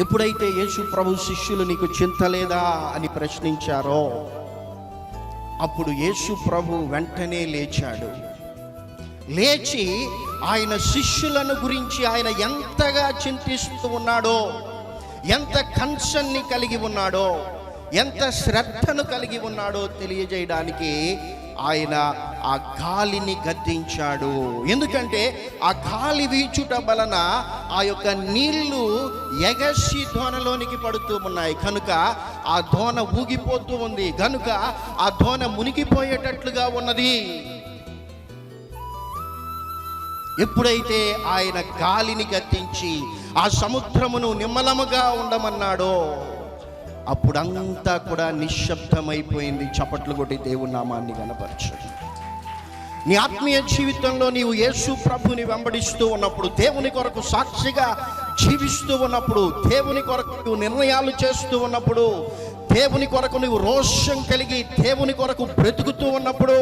ఎప్పుడైతే యేసు ప్రభు శిష్యులు నీకు చింత లేదా అని ప్రశ్నించారో అప్పుడు యేసు ప్రభు వెంటనే లేచాడు. లేచి ఆయన శిష్యులను గురించి ఆయన ఎంతగా చింతిస్తూ ఉన్నాడో ఎంత కన్సన్ని కలిగి ఉన్నాడో ఎంత శ్రద్ధను కలిగి ఉన్నాడో తెలియజేయడానికి ఆయన ఆ గాలిని గద్దించాడు. ఎందుకంటే ఆ గాలి వీచుట వలన ఆ యొక్క నీళ్ళు ఎగసి ధోనలోనికి పడుతూ ఉన్నాయి. కనుక ఆ ధోన ఊగిపోతూ ఉంది. కనుక ఆ ధోన మునిగిపోయేటట్లుగా ఉన్నది. ఎప్పుడైతే ఆయన గాలిని గద్దించి ఆ సముద్రమును నిమ్మలముగా ఉండమన్నాడో అప్పుడంతా కూడా నిశ్శబ్దమైపోయింది. చప్పట్లు కొట్టి దేవుని నామాన్ని కనపరచండి నీ ఆత్మీయ జీవితంలో నీవు యేసు ప్రభుని వెంబడిస్తూ ఉన్నప్పుడు దేవుని కొరకు సాక్షిగా జీవిస్తూ ఉన్నప్పుడు దేవుని కొరకు నువ్వు నిర్ణయాలు చేస్తూ ఉన్నప్పుడు దేవుని కొరకు నువ్వు రోషం కలిగి దేవుని కొరకు బ్రతుకుతూ ఉన్నప్పుడు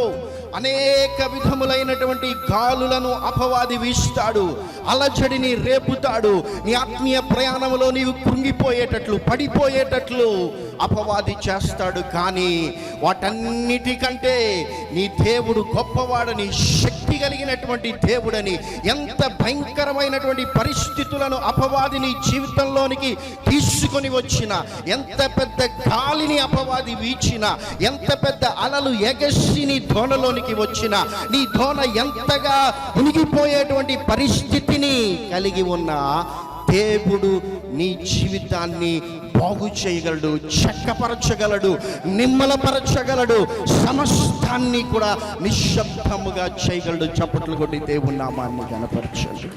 అనేక విధములైనటువంటి గాలులను అపవాది వీస్తాడు అలజడిని రేపుతాడు నీ ఆత్మీయ ప్రయాణంలో నీవు కృంగిపోయేటట్లు పడిపోయేటట్లు అపవాది చేస్తాడు కానీ వాటన్నిటికంటే నీ దేవుడు గొప్పవాడని శక్తి కలిగినటువంటి దేవుడని ఎంత భయంకరమైనటువంటి పరిస్థితులను అపవాది నీ జీవితంలోనికి తీసుకొని వచ్చిన ఎంత పెద్ద గాలిని అపవాది వీచిన ఎంత పెద్ద అలలు ఎగసి నీ ధోనలోనికి వచ్చిన నీ ధోన ఎంతగా మునిగిపోయేటువంటి పరిస్థితిని కలిగి ఉన్న దేవుడు నీ జీవితాన్ని బాగు చేయగలడు చెక్కపరచగలడు నిమ్మలపరచగలడు సమస్తాన్ని కూడా నిశ్శబ్దముగా చేయగలడు చప్పట్లు కొట్టి దేవుని నామాన్ని కనపరచండి